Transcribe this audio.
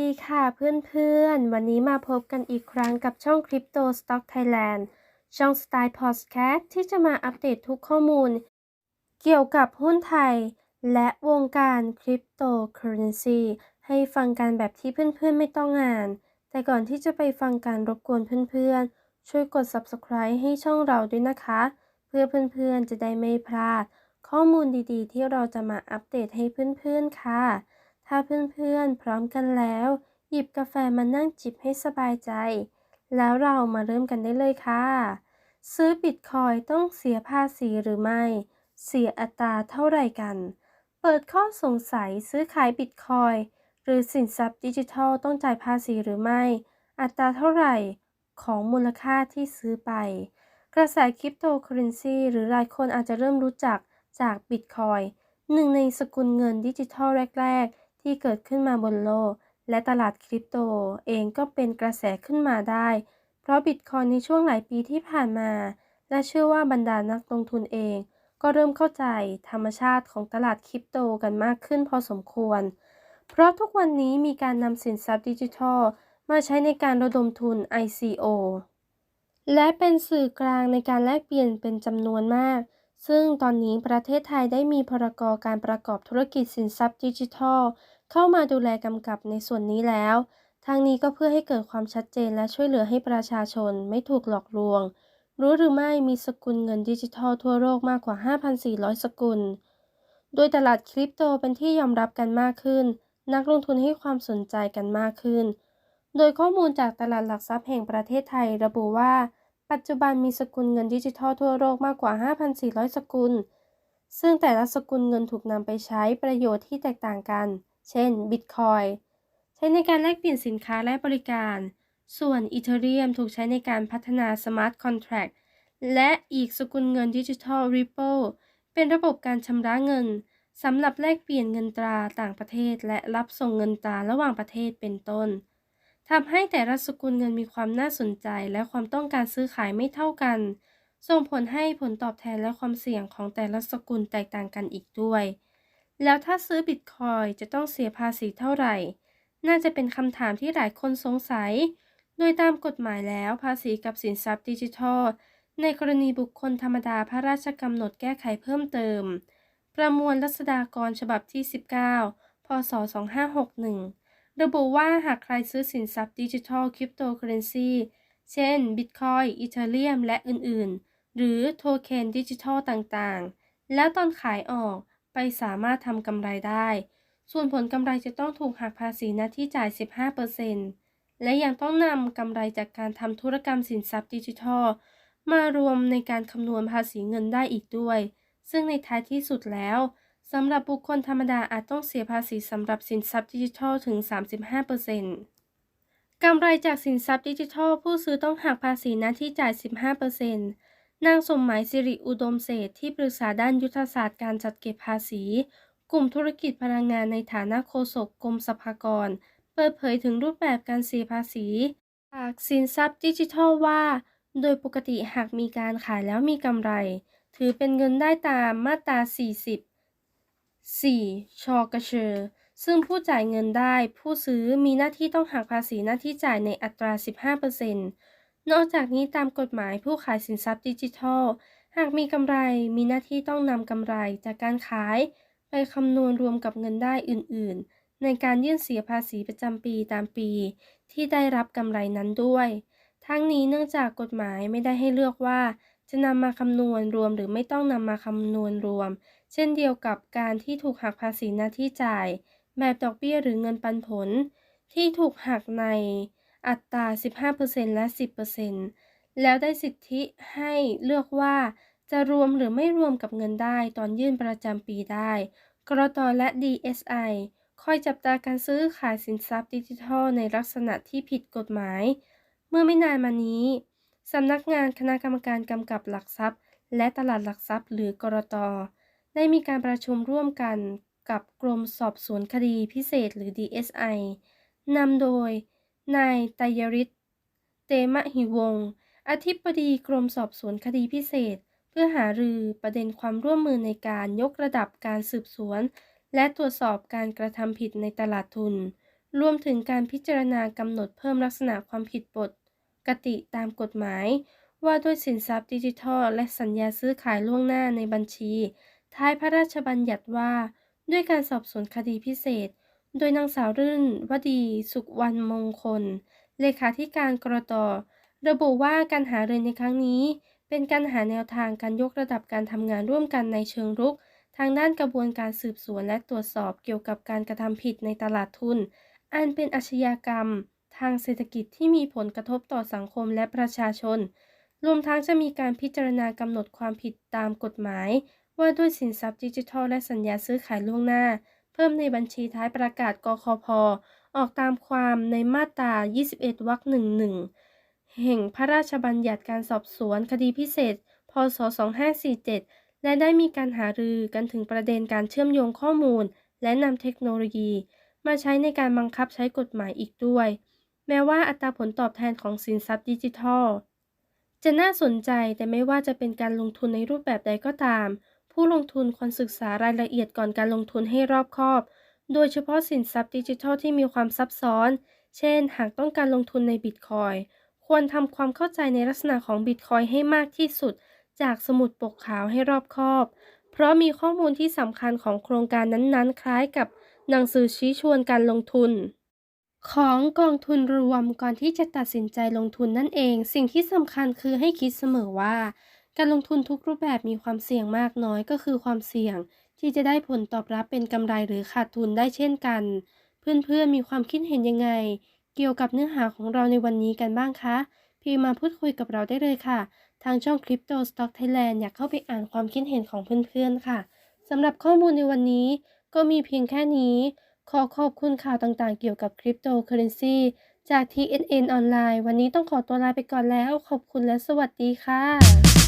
วัสดีค่ะเพื่อนๆ วันนี้มาพบกันอีกครั้งกับช่อง Crypto Stock Thailand ช่องสไตล์พอดแคสที่จะมาอัปเดตทุกข้อมูล เกี่ยวกับหุ้นไทย และวงการคริปโตเคอเรนซีให้ฟังกันแบบที่เพื่อนๆ ไม่ต้องอ่าน แต่ก่อนที่จะไปฟังการรบกวนเพื่อนๆ ช่วยกด Subscribe ให้ช่องเราด้วยนะคะ เพื่อเพื่อนๆ จะได้ไม่พลาด ข้อมูลดีๆ ที่เราจะมาอัปเดตให้เพื่อนๆ ค่ะ ถ้าเพื่อนๆพร้อมกันแล้ว หยิบกาแฟมานั่งจิบให้สบายใจ แล้วเรามาเริ่มกันได้เลยค่ะ ซื้อบิตคอยต้องเสียภาษีหรือไม่ เสียอัตราเท่าไหร่กัน เปิดข้อสงสัยซื้อขายบิตคอยหรือสินทรัพย์ดิจิทัลต้องจ่ายภาษีหรือไม่ อัตราเท่าไหร่ของมูลค่าที่ซื้อไป กระแสคริปโตเคอเรนซีหรือหลายคนอาจจะเริ่มรู้จักจากบิตคอยหนึ่งในสกุลเงินดิจิทัลแรก ที่เกิดขึ้นมาบนโลก และตลาดคริปโตเองก็เป็นกระแสขึ้นมาได้ เพราะบิตคอยในช่วงหลายปีที่ผ่านมา และเชื่อว่าบรรดานักลงทุนเอง ก็เริ่มเข้าใจธรรมชาติของตลาดคริปโตกันมากขึ้นพอสมควร เพราะทุกวันนี้มีการนำสินทรัพย์ดิจิทัล มาใช้ในการระดมทุน ICO และเป็นสื่อกลางในการแลกเปลี่ยนเป็นจำนวนมาก ซึ่งตอนนี้ประเทศไทยได้มีพรกการประกอบธุรกิจสินทรัพย์ดิจิทัล เข้ามาดูแลกำกับในส่วนนี้แล้วทั้งนี้ก็เพื่อให้เกิดความชัดเจนและช่วยเหลือให้ประชาชนไม่ถูกหลอกลวง รู้หรือไม่มีสกุลเงินดิจิทัลทั่วโลกมากกว่า 5,400 สกุล โดยตลาดคริปโตเป็นที่ยอมรับกันมากขึ้น นักลงทุนให้ความสนใจกันมากขึ้น โดยข้อมูลจากตลาดหลักทรัพย์แห่งประเทศไทยระบุว่า ปัจจุบันมีสกุลเงินดิจิทัลทั่วโลกมากกว่า 5,400 สกุล ซึ่งแต่ละสกุลเงินถูกนำไปใช้ประโยชน์ที่แตกต่างกัน เช่น Bitcoin ใช้ในการแลกเปลี่ยนสินค้าและบริการ ส่วน Ethereum ถูกใช้ในการพัฒนา Smart Contract และอีกสกุลเงินดิจิทัล Ripple เป็นระบบการชำระเงินสำหรับแลกเปลี่ยนเงินตราต่างประเทศ และรับส่งเงินตราระหว่างประเทศเป็นต้น ทำให้แต่ละสกุลเงินมีความน่าสนใจและความต้องการซื้อขายไม่เท่ากัน ส่งผลให้ผลตอบแทนและความเสี่ยงของแต่ละสกุลแตกต่างกันอีกด้วย แล้วถ้าซื้อบิตคอยจะต้องเสียภาษีเท่าไหร่ น่าจะเป็นคำถามที่หลายคนสงสัย โดยตามกฎหมายแล้วภาษีกับสินทรัพย์ดิจิทัล ในกรณีบุคคลธรรมดาพระราชกำหนดแก้ไขเพิ่มเติม ประมวลรัษฎากรฉบับที่ 19 พศ 2561 ระบุว่าหากใครซื้อสินทรัพย์ดิจิทัลคริปโตเคอเรนซีเช่น บิตคอยอีเทเรียม และอื่น ๆ หรือโทเค็นดิจิทัลต่าง ๆ แล้วตอนขายออกไปสามารถทำกำไรได้ ส่วนผลกำไรจะต้องถูกหักภาษีหน้าที่จ่าย 15%และยังต้องนำกำไรจากการทำธุรกรรมสินทรัพย์ดิจิทัล มารวมในการคำนวณภาษีเงินได้อีกด้วย ซึ่งในท้ายที่สุดแล้ว สำหรับบุคคลธรรมดาอาจต้องเสียภาษีสำหรับสินทรัพย์ดิจิทัลถึง 35%กำไรจากสินทรัพย์ดิจิทัล ผู้ซื้อต้องหักภาษีหน้าที่จ่าย 15%นางสมหมายสิริอุดมเศษที่ปรึกษาด้านยุทธศาสตร์การจัดเก็บภาษี กลุ่มธุรกิจพลังงานในฐานะโฆษกกรมสรรพากร เปิดเผยถึงรูปแบบการเสียภาษีจากสินทรัพย์ดิจิทัลว่า โดยปกติหากมีการขายแล้วมีกำไร ถือเป็นเงินได้ตามมาตรา 40 4. ชอกเชอ ซึ่งผู้จ่ายเงินได้ ผู้ซื้อมีหน้าที่ต้องหักภาษีหน้าที่จ่ายในอัตรา 15%นอกจากนี้ตามกฎหมายผู้ขายสินทรัพย์ดิจิทัล หากมีกำไรมีหน้าที่ต้องนำกำไรจากการขาย ไปคำนวณรวมกับเงินได้อื่น ๆ ในการยื่นเสียภาษีประจำปีตามปี ที่ได้รับกำไรนั้นด้วย ทั้งนี้เนื่องจากกฎหมายไม่ได้ให้เลือกว่า จะนำมาคำนวณรวมหรือไม่ต้องนำมาคำนวณรวม เช่นเดียวกับการที่ถูกหักภาษีหน้าที่จ่าย แบบดอกเบี้ยหรือเงินปันผล ที่ถูกหักในอัตรา 15%และ 10%แล้วได้สิทธิให้เลือกว่าจะรวมหรือไม่รวมกับเงินได้ตอนยื่นประจำปีได้ กรตและ DSI คอยจับตาการซื้อขายสินทรัพย์ดิจิทัลในลักษณะที่ผิดกฎหมาย เมื่อไม่นานมานี้สำนักงานคณะกรรมการกำกับหลักทรัพย์ และตลาดหลักทรัพย์หรือกรต ได้มีการประชุมร่วมกันกับกรมสอบสวนคดีพิเศษหรือ DSI นำโดย นายไตยริศเตมะหิวง อธิบดีกรมสอบสวนคดีพิเศษ เพื่อหารือประเด็นความร่วมมือในการยกระดับการสืบสวน และตรวจสอบการกระทำผิดในตลาดทุน รวมถึงการพิจารณากำหนดเพิ่มลักษณะความผิดปกติตามกฎหมาย ว่าด้วยสินทรัพย์ดิจิทัล และสัญญาซื้อขายล่วงหน้าในบัญชี ท้ายพระราชบัญญัติว่า ด้วยการสอบสวนคดีพิเศษ โดยนางสาวรื่นวดี สุขวันมงคล เลขาธิการกรตระบุว่าการหารือในครั้งนี้ เป็นการหาแนวทางการยกระดับการทำงานร่วมกันในเชิงรุก ทางด้านกระบวนการสืบสวนและตรวจสอบเกี่ยวกับการกระทำผิดในตลาดทุน อันเป็นอาชญากรรม ทางเศรษฐกิจที่มีผลกระทบต่อสังคมและประชาชน รวมทั้งจะมีการพิจารณากำหนดความผิดตามกฎหมาย ว่าด้วยสินทรัพย์ดิจิทัลและสัญญาซื้อขายล่วงหน้า เพิ่มในบัญชีท้ายประกาศกคพออกตามความในมาตรา 21 วรรคหนึ่งหนึ่งแห่งพระราชบัญญัติการสอบสวนคดีพิเศษ พศ 2547 และได้มีการหารือกันถึงประเด็นการเชื่อมโยงข้อมูล และนำเทคโนโลยี มาใช้ในการบังคับใช้กฎหมายอีกด้วย แม้ว่าอัตราผลตอบแทนของสินทรัพย์ดิจิทัล จะน่าสนใจแต่ไม่ว่าจะเป็นการลงทุนในรูปแบบใดก็ตาม ผู้ลงทุนควรศึกษารายละเอียดก่อนการลงทุนให้รอบคอบ โดยเฉพาะสินทรัพย์ดิจิทัลที่มีความซับซ้อน เช่น หากต้องการลงทุนในบิตคอยน์ควรทำความเข้าใจในลักษณะของบิตคอยน์ให้มากที่สุด จากสมุดปกขาวให้รอบคอบ เพราะมีข้อมูลที่สำคัญของโครงการนั้นๆ คล้ายกับหนังสือชี้ชวนการลงทุน ของกองทุนรวมก่อนที่จะตัดสินใจลงทุนนั่นเอง สิ่งที่สำคัญคือให้คิดเสมอว่า การลงทุนทุกรูปแบบมีความเสี่ยงมากน้อยก็คือความเสี่ยง ที่จะได้ผลตอบรับเป็นกำไรหรือขาดทุนได้เช่นกัน เพื่อนๆมีความคิดเห็นยังไง เกี่ยวกับเนื้อหาของเราในวันนี้กันบ้างคะพิมพ์มาพูดคุยกับเราได้เลยค่ะ ทางช่อง Crypto Stock Thailand อยากเข้าไปอ่านความคิดเห็นของเพื่อนๆค่ะสำหรับข้อมูลในวันนี้ก็มีเพียงแค่นี้ ขอขอบคุณข่าวต่างๆ เกี่ยวกับคริปโตเคอเรนซีจาก TNN ออนไลน์ วันนี้ต้องขอตัวลาไปก่อนแล้ว ขอบคุณและสวัสดีค่ะ